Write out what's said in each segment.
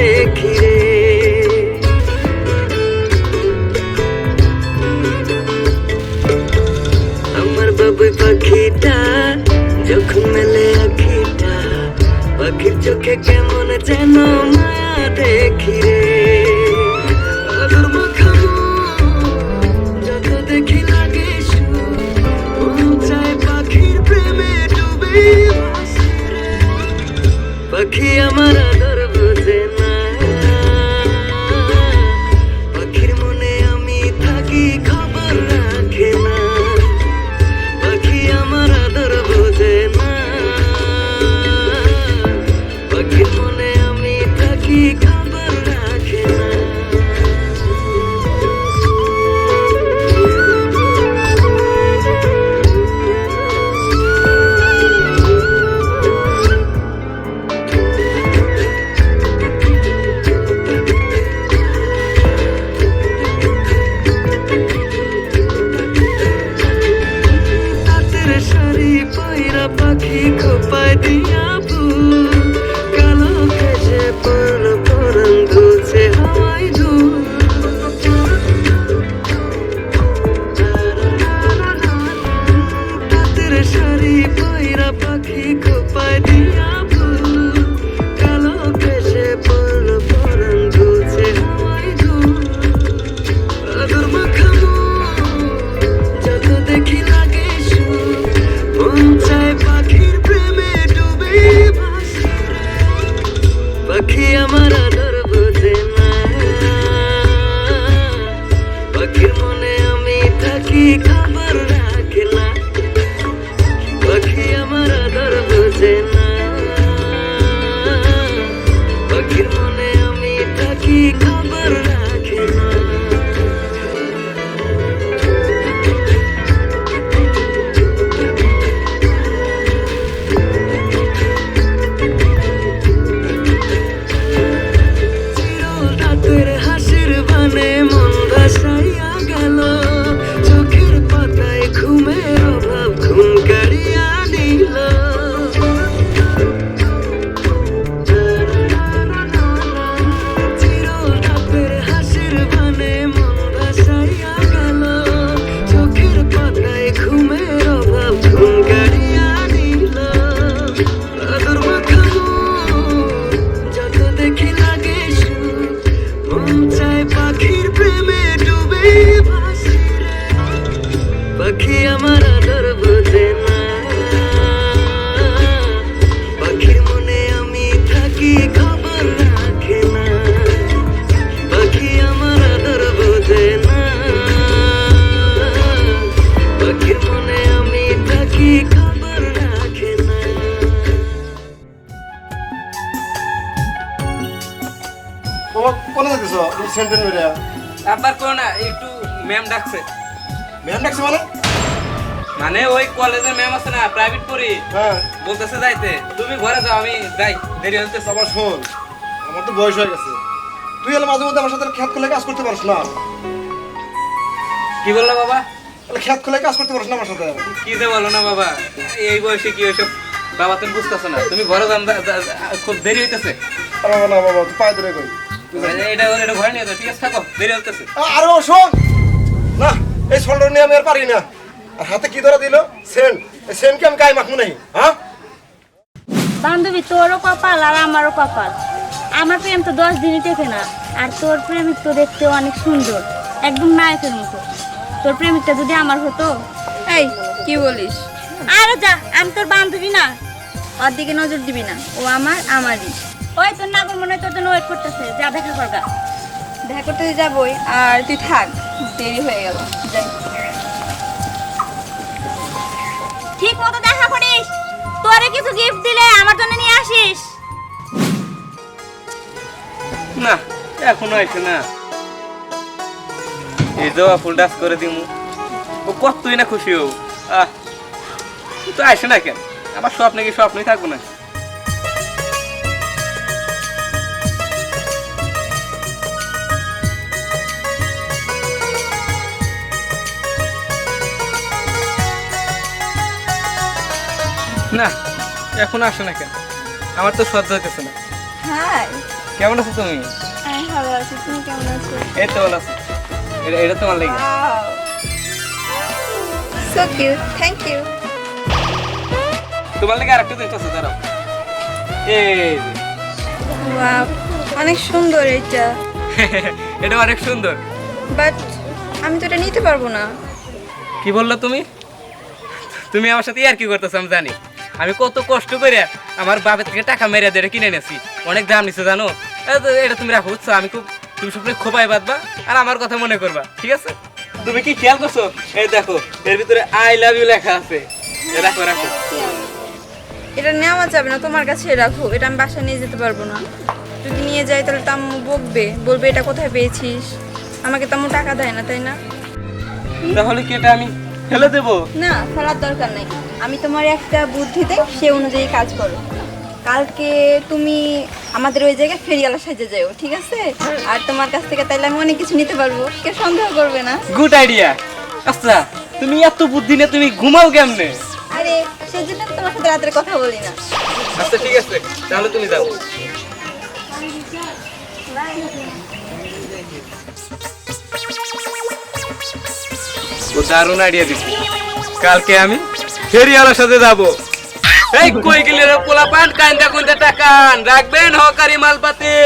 দেখি। রে আমার বাবু পাখিটা যখন মেলে আখিটা, পাখির চোখে কেমন যেন মায়া দেখি। রে পাখি আমার আদর বোঝে না। পাখির মনে আমি থাকি সেন্টেন মেরে আবার কোন একটু ম্যাম ডাকছে। ম্যাম ডাকছে মানে? মানে ওই কলেজে ম্যাম আছে না প্রাইভেট পড়ি। হ্যাঁ। বলতেছে যাইতে। তুমি ঘরে যাও আমি যাই দেরি হচ্ছে। আবার শোন আমার তো বয়স হয়ে গেছে। তুই এলে মাঝে মধ্যে আমার সাথে খেত খোলে কাজ করতে পারিস না। কি বলল বাবা? খেত খোলে কাজ করতে পারিস না আমার সাথে। কি যে বলো না বাবা এই বয়সে কি ওইসব বাবা তুমি বুঝতেছো না? তুমি ঘরে যান খুব দেরি হইতেছে। বাবা না বাবা তুই পায়ে ধরে কই। এটা এটা ঘরে নিয়ে ঠিক আছে থাকো দেরি হইতেছে আরে ও শোন। না এই শোল্ডার নিয়ে আমি আর পারি না। আর হাতে কি ধরা দিল? সেন। সেন কি আমি গায়ে মাখবো নাই হ্যাঁ বান্ধবী তোরও কপাল আর আমারও কপাল। আমার প্রেম তো দশ দিনই টেকে না আর তোর প্রেমিক তো দেখতে অনেক সুন্দর একদম নায়কের মতো। তোর প্রেমিকটা যদি আমার হতো? এই কি বলিস? আরে যা আমি তোর বান্ধবী না। ওর দিকে নজর দিবি না ও আমার আমারই। ওই তোর নাগর মনে হয় তোর জন্য ওয়েট করতেছে। যা দেখা করগা দেখা করতে যাবই আর তুই থাক দেরি হয়ে গেল। ঠিক মতো দেখা করিস। তোরে কিছু গিফট দিলে আমার জন্য নিয়ে আসিস। না এখনও আইসে না। এই জবা ফুল ডাস করে দিমু। ও কতই না খুশি হও আহ তো আসে না কেন? আমার স্বপ্নে কি স্বপ্নই থাকব না? না এখন আসে না কেন? আমার তো সহ্য হইতেছে না। হাই। কেমন আছো তুমি? আমি ভালো আছি তুমি কেমন আছো? এই তো ভালো আছো। এটা এটা তোমার লেগে। সো কিউট থ্যাংক ইউ তোমার লেগে আরেকটা জিনিস আছে দাঁড়াও। এই ওয়াও অনেক সুন্দর এটা। এটা অনেক সুন্দর। বাট আমি তো এটা নিতে পারব না। কি বলল তুমি? তুমি আমার সাথে আর কি করতেছো আমি জানি। আমি কত কষ্ট করে আমার বাপের থেকে টাকা মেরে দিয়ে এটা কিনে এনেছি। অনেক দাম নিচ্ছে জানো? এটা তুমি রাখো বুঝছ? আমি খুব তুমি সবসময় খোপায় বাঁধবা আর আমার কথা মনে করবা ঠিক আছে? তুমি কি খেয়াল করছ? এই দেখো এর ভিতরে আই লাভ ইউ লেখা আছে। রাখো রাখো। এটা নেওয়া যাবে না তোমার কাছে রাখো। এটা আমি বাসায় নিয়ে যেতে পারব না। যদি নিয়ে যাই তাহলে তো আম্মু বকবে। বলবে এটা কোথায় পেয়েছিস? আমাকে তো টাকা দেয় না তাই না? তাহলে কি এটা আমি ফেলে দেবো? না ফেলার দরকার নেই। আমি তোমার একটা বুদ্ধিতে সে অনুযায়ী কাজ করো। কালকে তুমি আমাদের ওই জায়গায় ফেরিয়ালা সাজে যাও ঠিক আছে? আর তোমার কাছ থেকে তাইলে আমি অনেক কিছু নিতে পারব। কেউ সন্দেহ করবে না। গুড আইডিয়া আচ্ছা তুমি এত বুদ্ধি নিয়ে তুমি ঘুমাও কেমনে? আরে সেই জন্য তোমার সাথে রাতের কথা বলি না। আচ্ছা ঠিক আছে। তাহলে তুমি যাও। ও দারুণ আইডিয়া দিচ্ছি কালকে আমি ফেরিওয়ালার সাথে যাব। এই কই গেলে রে পোলা পান কান্দা কুন্দা টাকান। রাখবেন হকারি মালপাতি।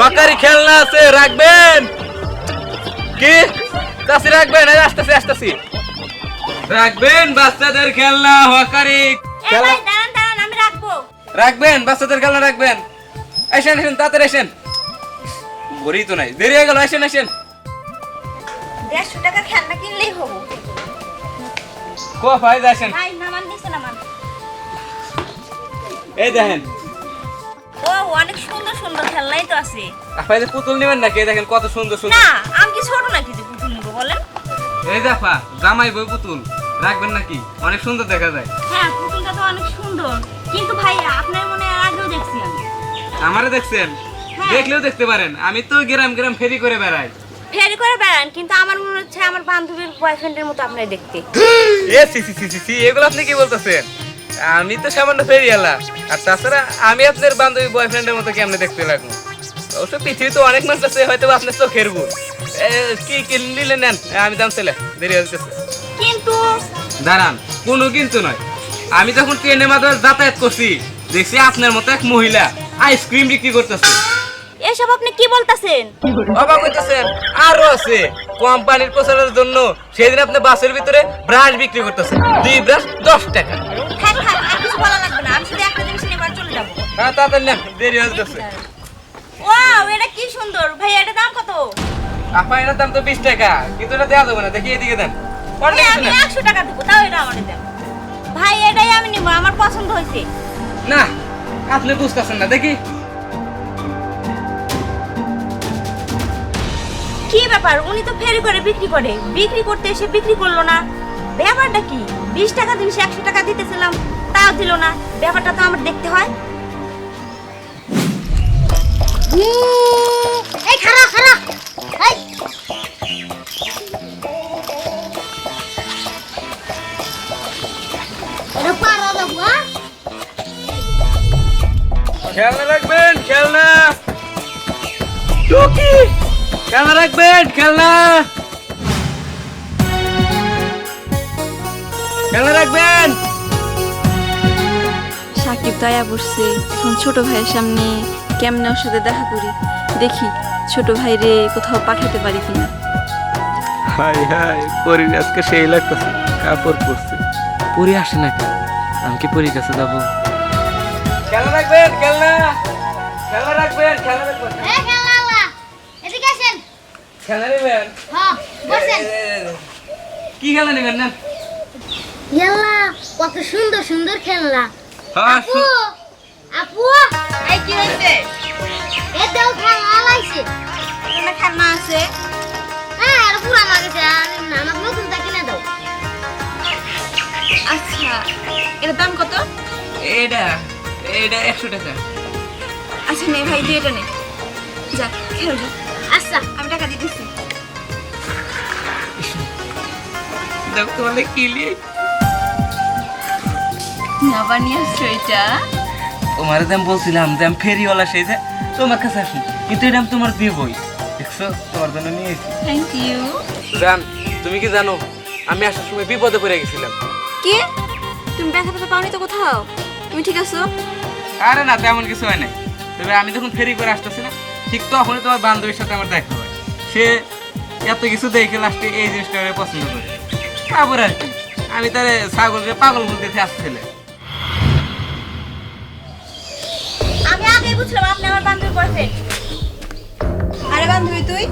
হকারি খেলনা আছে রাখবেন। কি? চাষি রাখবেন? এই আসতেছি আসতেছি। রাখবেন বাচ্চাদের খেলনা হকারি। রাখবেন বাচ্চাদের খেলনা রাখবেন। আসেন আসেন তাড়াতাড়ি আসেন। বড়ি তো নাই দেরি হয়ে গেল আসেন আসেন। দেড়শো টাকার খেলনা কিনলেই হব। কো ভাই আসেন ভাই নামান দিছে নামান। এই দেখেন। ও অনেক সুন্দর সুন্দর খেলনাই তো আছে। আপনার পুতুল নেবেন নাকি? দেখেন কত সুন্দর সুন্দর। না আমি কি ছোট নাকি যে পুতুল নিবো বলেন। এই দেখা জামাই বই পুতুল। রাখবেন নাকি? অনেক সুন্দর দেখা যায়। হ্যাঁ পুতুলটা তো অনেক সুন্দর। কিন্তু ভাই আপনার মনে আগেও দেখছি আমি। আমারে দেখছেন? হ্যাঁ। দেখলেও দেখতে পারেন। আমি তো গ্রাম গ্রাম ফেরি করে বেড়াই। ফেরি করে বেড়ান কিন্তু আমার মনে হচ্ছে আমার বান্ধবীর বয়ফ্রেন্ডের মতো দেখতে। A C C C C এগুলো আপনি কি বলতেছেন? আমি তো সামান্য ফেরিয়ালা আর তাছাড়া আমি আপনার বান্ধবী বয়ফ্রেন্ডের মতো কেমনে দেখতে লাগবো? অবশ্য পৃথিবীতে অনেক মানুষ আছে হয়তো আপনার চোখের গুণ কি কি নিলে নেন? আমি দাম চলে দেরি হচ্ছে কিন্তু দাঁড়ান কোনো কিন্তু নয়। আমি যখন ট্রেনের মাধ্যমে যাতায়াত করছি দেখছি আপনার মতো এক মহিলা আইসক্রিম বিক্রি করতেছে। এসব আপনি কি বলতেছেন? অবাক হইতেছেন আরও আছে। কোম্পানির প্রচারের জন্য সেদিন আপনি বাসের ভিতরে ব্রাশ বিক্রি করতেছেন। দুই ব্রাশ দশ টাকা। থাক থাক আর কিছু বলা লাগবে না। আমি শুধু একটা জিনিস নিয়ে এবার চলে যাব। হ্যাঁ তাড়াতাড়ি নেন দেরি হয়ে যাচ্ছে ওয়াও এটা কি সুন্দর। ভাই এটা দাম কত? আপা এটার দাম তো বিশ টাকা কিন্তু এটা দেওয়া যাবে না। দেখি এদিকে দেন। আমি একশো টাকা দেবো তাও এটা আমার দেন। ভাই এটাই আমি নিবো আমার পছন্দ হয়েছে। না আপনি বুঝতেছেন না। দেখি। কি ব্যাপার? উনি তো ফেরি করে বিক্রি করে। বিক্রি করতে এসে বিক্রি করল না। ব্যাপারটা কি? বিশ টাকা জিনিস একশো টাকা দিতেছিলাম তাও দিল না। ব্যাপারটা তো আমার দেখতে হয়। এই খারা খারা এই! এটা পারা দেবো হ্যাঁ? খেলনা রাখবেন খেলনা টুকি খেলনা রাখবেন খেলনা খেলনা রাখবেন। সাকিব দয়া বসছে এখন ছোট ভাইয়ের সামনে কেমনে ওর সাথে দেখা করি? দেখি ছোট ভাই রে কোথাও পাঠাতে পারি কিনা। হাই হাই পরির আজকে সেই লাগতেছে কাপড় পরছে। পরি আসে না কেন আমি কি পরির কাছে যাব? খেলনা রাখবেন কি খেলনা নেবেন না কত সুন্দর সুন্দর খেলনা হ্যাঁ আপু আপু। এই কি হয়েছে এ দেও খেলনা লাইছে এখানে খেলনা আছে। হ্যাঁ আর পুরানো গেছে আর না আমাকে নতুনটা কিনে দাও। আচ্ছা এটার দাম কত? এটা এটা একশো টাকা। আচ্ছা নে ভাই দিয়ে এটা নে। যা খেল। আচ্ছা। আমি টাকা দিয়ে দেখো তোমাদের কি লিয়ে না আবার নিয়ে আসছো এটা? তোমার বলছিলাম যে আমি ফেরিওয়ালা সেই যে তোমার কাছে আসুন কিন্তু এটা আমি তোমার দিবই। দেখছ? তোমার জন্য নিয়ে এসেছি। থ্যাংক ইউ জান তুমি কি জানো আমি আসার সময় বিপদে পড়ে গেছিলাম। কি? তুমি ব্যথা ব্যথা পাওনি তো কোথাও? তুমি ঠিক আছো? আরে না তেমন কিছু হয় নাই। তবে আমি যখন ফেরি করে আসতেছি না ঠিক তখনই তোমার বান্ধবীর সাথে আমার দেখা হয়। সে এত কিছু দেখে লাস্টে এই জিনিসটা পছন্দ করে। তারপরে আর কি, আমি তারে ছাগলকে পাগল বলতে আসছিলে আমি আগে বুঝলাম আপনি আমার বান্ধবীর বয়ফ্রেন্ড আরে বান্ধবী তুই?